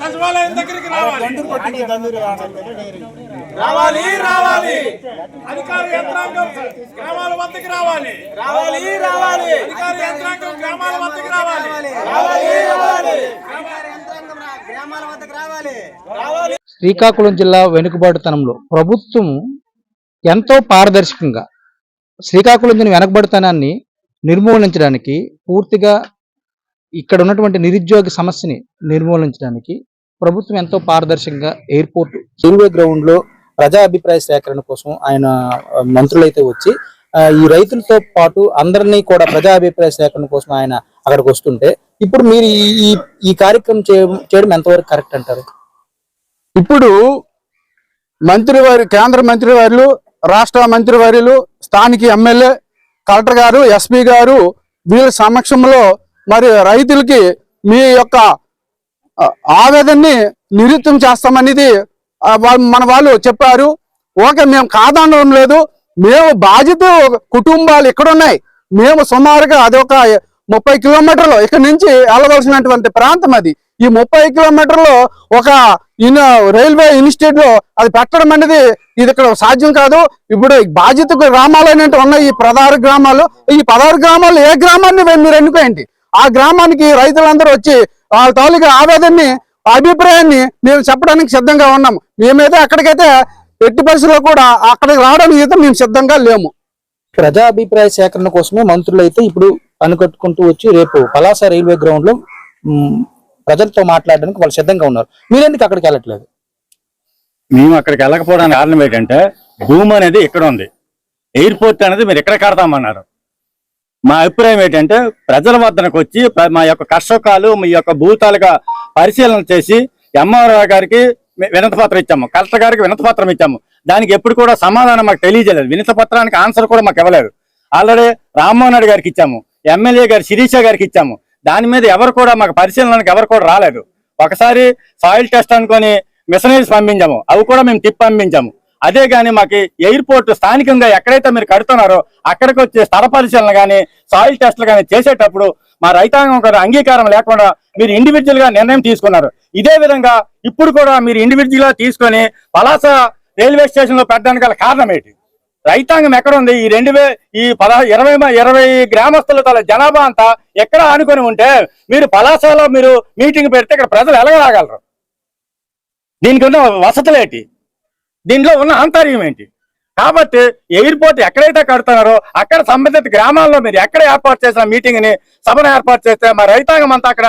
సచివాలయం దగ్గరికి రావాలి. రావాలి రావాలి. అధికార యంత్రాంగం గ్రామాల వద్దకు రావాలి. రావాలి రావాలి. అధికార యంత్రాంగం గ్రామాల వద్దకు రావాలి. రావాలి రావాలి గ్రామాల వద్దకు రావాలి. శ్రీకాకుళం జిల్లా వెనుకబాటుతనంలో ప్రభుత్వం ఎంతో పారదర్శకంగా శ్రీకాకుళం జిల్లా వెనకబడితనాన్ని నిర్మూలించడానికి పూర్తిగా ఇక్కడ ఉన్నటువంటి నిరుద్యోగ సమస్యని నిర్మూలించడానికి ప్రభుత్వం ఎంతో పారదర్శకంగా ఎయిర్పోర్ట్ రైల్వే గ్రౌండ్లో ప్రజా అభిప్రాయ సేకరణ కోసం ఆయన మంత్రులైతే వచ్చి ఈ రైతులతో పాటు అందరినీ కూడా ప్రజా అభిప్రాయ సేకరణ కోసం ఆయన అక్కడికి వస్తుంటే ఇప్పుడు మీరు ఈ- ఈ కార్యక్రమం చేయ- చేయడం ఎంతవరకు కరెక్ట్ అంటారు? ఇప్పుడు మంత్రివారి కేంద్ర మంత్రివర్యులు రాష్ట్ర మంత్రివర్యులు స్థానిక ఎమ్మెల్యే కలెక్టర్ గారు ఎస్పీ గారు వీళ్ళ సమక్షంలో మరి రైతులకి మీ యొక్క ఆవేదనని నిరుత్తం చేస్తామనేది మన వాళ్ళు చెప్పారు. ఓకే మేము కాదనడం లేదు. మేము బాధిత కుటుంబాలు ఇక్కడ ఉన్నాయి మేము సుమారుగా అది ఒక ముప్పై కిలోమీటర్లు ఇక్కడ నుంచి వెళ్ళవలసినటువంటి ప్రాంతం అది. ఈ ముప్పై కిలోమీటర్లు ఒక ఇన్ రైల్వే ఇన్స్టిట్యూట్లో అది పెట్టడం అనేది ఇది ఇక్కడ సాధ్యం కాదు. ఇప్పుడు బాధ్యత గ్రామాలు అనేవి ఉన్నాయి ఈ పదహారు గ్రామాలు. ఈ పదహారు గ్రామాలు ఏ గ్రామాన్ని మీరు ఎన్నుకోండి ఆ గ్రామానికి రైతులందరూ వచ్చి వాళ్ళ తాలూకా ఆవేదనని అభిప్రాయాన్ని మేము చెప్పడానికి సిద్ధంగా ఉన్నాం. మేమైతే అక్కడికైతే ఎట్టి పరిస్థితుల్లో కూడా అక్కడికి రావడానికి అయితే మేము సిద్ధంగా లేము. ప్రజా అభిప్రాయ సేకరణ కోసమే మంత్రులు అయితే ఇప్పుడు అనుకట్టుకుంటూ వచ్చి రేపు పలాస రైల్వే గ్రౌండ్లో ప్రజలతో మాట్లాడడానికి వాళ్ళు సిద్ధంగా ఉన్నారు. మీరెందుకు అక్కడికి వెళ్ళట్లేదు? మేము అక్కడికి వెళ్ళకపోవడానికి కారణం ఏంటంటే భూమి అనేది ఇక్కడ ఉంది. ఎయిర్పోర్ట్ అనేది మీరు ఎక్కడ కడతామన్నారు. మా అభిప్రాయం ఏంటంటే ప్రజల వద్దకు వచ్చి మా యొక్క కష్టకాలు మీ యొక్క భూతాలుగా పరిశీలన చేసి ఎంఆర్ఓ గారికి వి- పత్రం ఇచ్చాము. కలెక్టర్ గారికి వినతి పత్రం ఇచ్చాము. దానికి ఎప్పుడు కూడా సమాధానం మాకు తెలియజేయలేదు. వినతి పత్రానికి ఆన్సర్ కూడా మాకు ఇవ్వలేదు. ఆల్రెడీ రామ్మోహన్ రెడ్డి గారికి ఇచ్చాము. ఎమ్మెల్యే గారు శిరీష గారికి ఇచ్చాము. దాని మీద ఎవరు కూడా మాకు పరిశీలనకు ఎవరు కూడా రాలేదు. ఒకసారి సాయిల్ టెస్ట్ అనుకొని మిషనరీస్ పంపించాము. అవి కూడా మేము టిప్ పంపించాము. అదే కానీ మాకు ఎయిర్పోర్ట్ స్థానికంగా ఎక్కడైతే మీరు కడుతున్నారో అక్కడికి వచ్చే స్థల పరిశీలన కానీ సాయిల్ టెస్ట్లు కానీ చేసేటప్పుడు మా రైతాంగం గారు అంగీకారం లేకుండా మీరు ఇండివిజువల్గా నిర్ణయం తీసుకున్నారు. ఇదే విధంగా ఇప్పుడు కూడా మీరు ఇండివిజువల్గా తీసుకొని పలాస రైల్వే స్టేషన్లో పెట్టడానికి గల కారణం ఏంటి? రైతాంగం ఎక్కడ ఉంది? ఈ రెండు ఈ పద ఇరవై ఇరవై గ్రామస్తుల తల జనాభా అంతా ఎక్కడ ఆనుకొని ఉంటే మీరు పలాసలో మీరు మీటింగ్ పెడితే ఇక్కడ ప్రజలు ఎలాగరాగలరు. దీనికి ఉన్న వసతులేంటి? దీంట్లో ఉన్న ఆంతర్యం ఏంటి? కాబట్టి ఎయిర్పోర్ట్ ఎక్కడైతే కడుతున్నారో అక్కడ సంబంధిత గ్రామాల్లో మీరు ఎక్కడ ఏర్పాటు చేసిన మీటింగ్ని సభను ఏర్పాటు చేస్తే మా రైతాంగం అంతా అక్కడ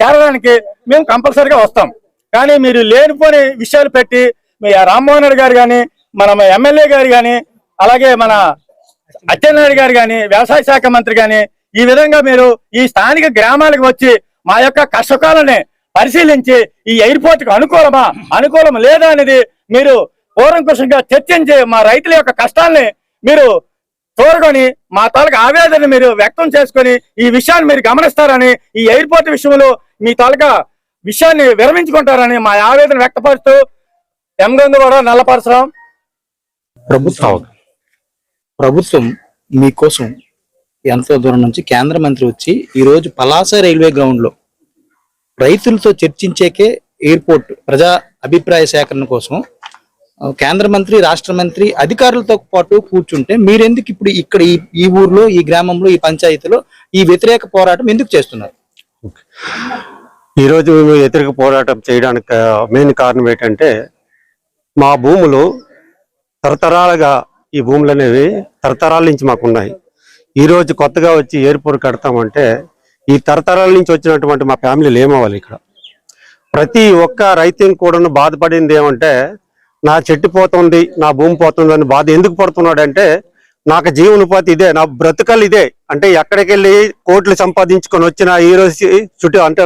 చేరడానికి మేము కంపల్సరీగా వస్తాం. కానీ మీరు లేనిపోని విషయాలు పెట్టి మీ రామ్మోహన్ రెడ్డి గారు కానీ మన ఎమ్మెల్యే గారు కానీ అలాగే మన అచ్చెన్నాయుడు గారు కానీ వ్యవసాయ శాఖ మంత్రి కానీ ఈ విధంగా మీరు ఈ స్థానిక గ్రామాలకు వచ్చి మా యొక్క కష్టకాలని పరిశీలించి ఈ ఎయిర్పోర్ట్కు అనుకూలమా అనుకూలం లేదా అనేది మీరు పూర్వకృషంగా చర్చించి మా రైతుల యొక్క కష్టాలని మీరు చూరకొని మా తాలూకా ఆవేదన మీరు వ్యక్తం చేసుకొని ఈ విషయాన్ని మీరు గమనిస్తారని ఈ ఎయిర్పోర్ట్ విషయంలో మీ తాలూకా విషయాన్ని విరమించుకుంటారని మా ఆవేదన వ్యక్తపరుస్తూ ఎం గంగవడ నల్లపరశురాం. ప్రభుత్వం ప్రభుత్వం మీకోసం ఎంతో దూరం నుంచి కేంద్ర మంత్రి వచ్చి ఈరోజు పలాస రైల్వే గ్రౌండ్లో రైతులతో చర్చించేకే ఎయిర్పోర్ట్ ప్రజా అభిప్రాయ సేకరణ కోసం కేంద్ర మంత్రి రాష్ట్ర మంత్రి అధికారులతో పాటు కూర్చుంటే మీరెందుకు ఇప్పుడు ఇక్కడ ఈ ఈ ఊర్లో ఈ గ్రామంలో ఈ పంచాయతీలో ఈ వ్యతిరేక పోరాటం ఎందుకు చేస్తున్నారు? ఈరోజు మేము వ్యతిరేక పోరాటం చేయడానికి మెయిన్ కారణం ఏంటంటే మా భూములు తరతరాలుగా ఈ భూములు అనేవి తరతరాల నుంచి మాకు ఉన్నాయి. ఈ రోజు కొత్తగా వచ్చి ఎయిర్పోర్ట్ కడతామంటే ఈ తరతరాల నుంచి వచ్చినటువంటి మా ఫ్యామిలీలు ఏమవ్వాలి ఇక్కడ. ప్రతి ఒక్క రైతుని కూడా బాధపడింది ఏమంటే నా చెట్టు పోతుంది నా భూమి పోతుంది అని బాధ ఎందుకు పడుతున్నాడంటే నాకు జీవనోపాధి ఇదే నా బ్రతుకలు ఇదే. అంటే ఎక్కడికి వెళ్ళి కోట్లు సంపాదించుకొని వచ్చిన ఈ రోజు చుట్టూ అంటే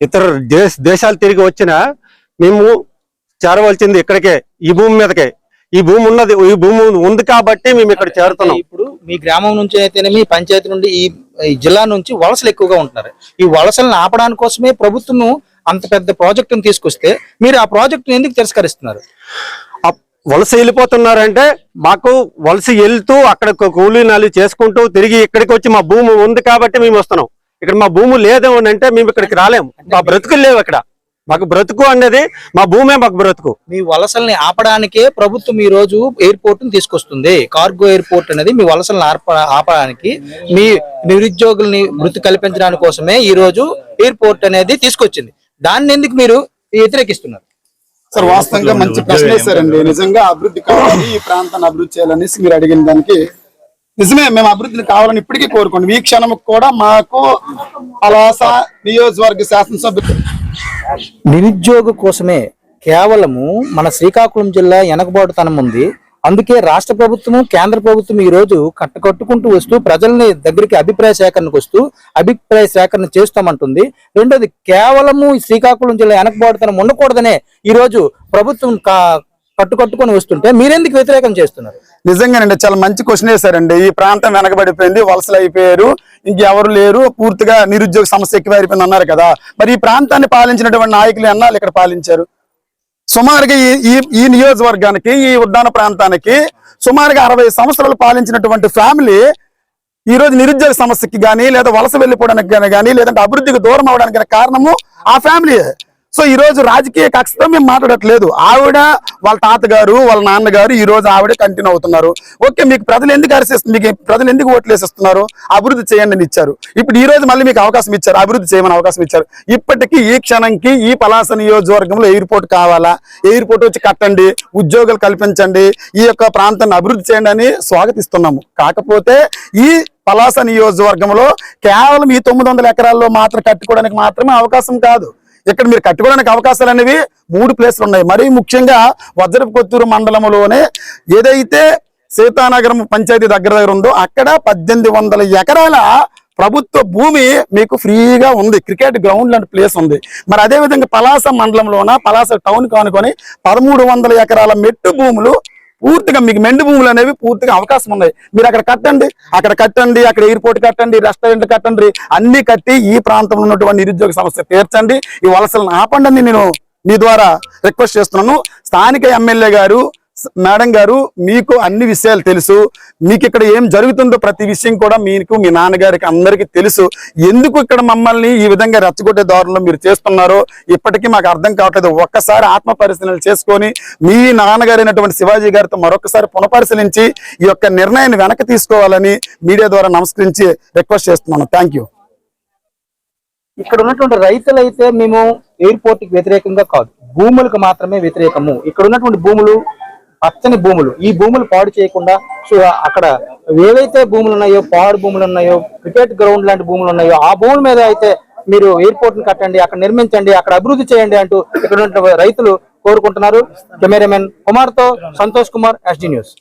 ఇతర దేశ దేశాలు తిరిగి వచ్చినా మేము చేరవలసింది ఇక్కడికే ఈ భూమి మీదకే. ఈ భూమి ఉన్నది ఈ భూమి ఉంది కాబట్టి మేము ఇక్కడ చేరుతున్నాం. ఇప్పుడు మీ గ్రామం నుంచి అయితేనేమి ఈ పంచాయతీ నుండి ఈ జిల్లా నుంచి వలసలు ఎక్కువగా ఉంటున్నారు. ఈ వలసలను ఆపడానికి కోసమే ప్రభుత్వం అంత పెద్ద ప్రాజెక్టును తీసుకొస్తే మీరు ఆ ప్రాజెక్టును ఎందుకు తిరస్కరిస్తున్నారు? వలస వెళ్ళిపోతున్నారంటే మాకు వలస వెళ్తూ అక్కడ కూలీనాలు చేసుకుంటూ తిరిగి ఇక్కడికి వచ్చి మా భూమి ఉంది కాబట్టి మేము వస్తున్నాం. ఇక్కడ మా భూమి లేదేమో అని అంటే మేము ఇక్కడికి రాలేము. మా బ్రతుకులు లేవు ఇక్కడ మాకు బ్రతుకు అనేది మా భూమే మాకు బ్రతుకు. మీ వలసల్ని ఆపడానికే ప్రభుత్వం ఈ రోజు ఎయిర్పోర్ట్ని తీసుకొస్తుంది. కార్గో ఎయిర్పోర్ట్ అనేది మీ వలసల్ని ఆపడానికి మీ నిరుద్యోగుల్ని వృత్తి కల్పించడానికి కోసమే ఈ రోజు ఎయిర్పోర్ట్ అనేది తీసుకొచ్చింది. దాన్ని ఎందుకు మీరు వ్యతిరేకిస్తున్నారు? సార్ వాస్తవంగా మంచి ప్రశ్న వేశారండి నిజంగా అభివృద్ధి కావాలి ఈ ప్రాంతాన్ని అభివృద్ధి చేయాలనేసి మీరు అడిగిన దానికి నిజమే మేము అభివృద్ధిని కావాలని ఇప్పటికీ కోరుకోండి. ఈ క్షణం కూడా మాకు పలాస నియోజకవర్గ శాసనసభ్యులు నిరుద్యోగ కోసమే కేవలము మన శ్రీకాకుళం జిల్లా వెనకబాటుతనం ఉంది. అందుకే రాష్ట్ర ప్రభుత్వము కేంద్ర ప్రభుత్వం ఈ రోజు కట్టుకట్టుకుంటూ వస్తూ ప్రజల్ని దగ్గరికి అభిప్రాయ సేకరణకు వస్తూ అభిప్రాయ సేకరణ చేస్తామంటుంది. రెండోది కేవలము శ్రీకాకుళం జిల్లా వెనకబాటుతనం ఉండకూడదనే ఈ రోజు ప్రభుత్వం కా- కట్టుకట్టుకొని వస్తుంటే మీరెందుకు వ్యతిరేకం చేస్తున్నారు? నిజంగానండి చాలా మంచి క్వశ్చన్ వేశారండి. ఈ ప్రాంతం వెనకబడిపోయింది వలసలు అయిపోయారు ఇంకెవరు లేరు పూర్తిగా నిరుద్యోగ సమస్య ఎక్కువ అయిపోయింది అన్నారు కదా. మరి ఈ ప్రాంతాన్ని పాలించినటువంటి నాయకులు ఎన్నాళ్ళు ఇక్కడ పాలించారు? సుమారుగా ఈ ఈ నియోజకవర్గానికి ఈ ఉద్యాన ప్రాంతానికి సుమారుగా అరవై సంవత్సరాలు పాలించినటువంటి ఫ్యామిలీ ఈ రోజు నిరుద్యోగ సమస్యకి కానీ లేదా వలస వెళ్ళిపోవడానికి కానీ కానీ లేదంటే అభివృద్ధికి దూరం అవడానికి కారణము ఆ ఫ్యామిలీ సో ఈ రోజు రాజకీయ కక్షతో మేము మాట్లాడట్లేదు. ఆవిడ వాళ్ళ తాతగారు వాళ్ళ నాన్నగారు ఈ రోజు ఆవిడ కంటిన్యూ అవుతున్నారు. ఓకే మీకు ప్రజలు ఎందుకు అరిసేస్తున్నారు మీకు ప్రజలు ఎందుకు ఓట్లు వేసేస్తున్నారు? అభివృద్ధి చేయండి అని ఇచ్చారు. ఇప్పుడు ఈ రోజు మళ్ళీ మీకు అవకాశం ఇచ్చారు అభివృద్ధి చేయమని అవకాశం ఇచ్చారు. ఇప్పటికీ ఈ క్షణంకి ఈ పలాస నియోజకవర్గంలో ఎయిర్పోర్ట్ కావాలా? ఎయిర్పోర్ట్ వచ్చి కట్టండి ఉద్యోగాలు కల్పించండి ఈ యొక్క ప్రాంతాన్ని అభివృద్ధి చేయండి అని స్వాగతిస్తున్నాము. కాకపోతే ఈ పలాస నియోజకవర్గంలో కేవలం ఈ తొమ్మిది వందల ఎకరాల్లో మాత్రం కట్టుకోవడానికి మాత్రమే అవకాశం కాదు. ఇక్కడ మీరు కట్టుకోవడానికి అవకాశాలు అనేవి మూడు ప్లేస్లు ఉన్నాయి. మరీ ముఖ్యంగా వజ్రపు కొత్తూరు మండలంలోనే ఏదైతే సీతానగరం పంచాయతీ దగ్గర దగ్గర ఉందో అక్కడ పద్దెనిమిది వందల ఎకరాల ప్రభుత్వ భూమి మీకు ఫ్రీగా ఉంది. క్రికెట్ గ్రౌండ్ లాంటి ప్లేస్ ఉంది. మరి అదే విధంగా పలాస మండలంలోన పలాస టౌన్ కానుకొని పదమూడు వందల ఎకరాల మెట్టు భూములు పూర్తిగా మీకు మెండు భూములు అనేవి పూర్తిగా అవకాశం ఉన్నాయి. మీరు అక్కడ కట్టండి అక్కడ కట్టండి అక్కడ ఎయిర్పోర్ట్ కట్టండి రెస్టారెంట్ కట్టండి అన్ని కట్టి ఈ ప్రాంతంలో ఉన్నటువంటి నిరుద్యోగ సమస్య తీర్చండి. ఈ వలసలను ఆపండి నేను మీ ద్వారా రిక్వెస్ట్ చేస్తున్నాను. స్థానిక ఎమ్మెల్యే గారు మేడం గారు మీకు అన్ని విషయాలు తెలుసు. మీకు ఇక్కడ ఏం జరుగుతుందో ప్రతి విషయం కూడా మీకు మీ నాన్నగారికి అందరికీ తెలుసు. ఎందుకు ఇక్కడ మమ్మల్ని ఈ విధంగా రెచ్చగొట్టే దారుణంలో మీరు చేస్తున్నారో ఇప్పటికీ మాకు అర్థం కావట్లేదు. ఒక్కసారి ఆత్మ పరిశీలన చేసుకొని మీ నాన్నగారైనటువంటి శివాజీ గారితో మరొకసారి పునఃపరిశీలించి ఈ యొక్క నిర్ణయాన్ని వెనక్కి తీసుకోవాలని మీడియా ద్వారా నమస్కరించి రిక్వెస్ట్ చేస్తున్నాను. థ్యాంక్ యూ ఇక్కడ ఉన్నటువంటి రైతులు అయితే మేము ఎయిర్పోర్ట్కి వ్యతిరేకంగా కాదు. భూములకు మాత్రమే వ్యతిరేకము. ఇక్కడ ఉన్నటువంటి భూములు పచ్చని భూములు. ఈ భూములు పాడు చేయకుండా సో అక్కడ ఏవైతే భూములు ఉన్నాయో పాడు భూములు ఉన్నాయో క్రికెట్ గ్రౌండ్ లాంటి భూములు ఉన్నాయో ఆ భూముల మీద అయితే మీరు ఎయిర్పోర్ట్ని కట్టండి అక్కడ నిర్మించండి అక్కడ అభివృద్ధి చేయండి అంటూ ఇక్కడ రైతులు కోరుకుంటున్నారు. కెమెరామెన్ కుమార్తో సంతోష్ కుమార్ ఎస్డి న్యూస్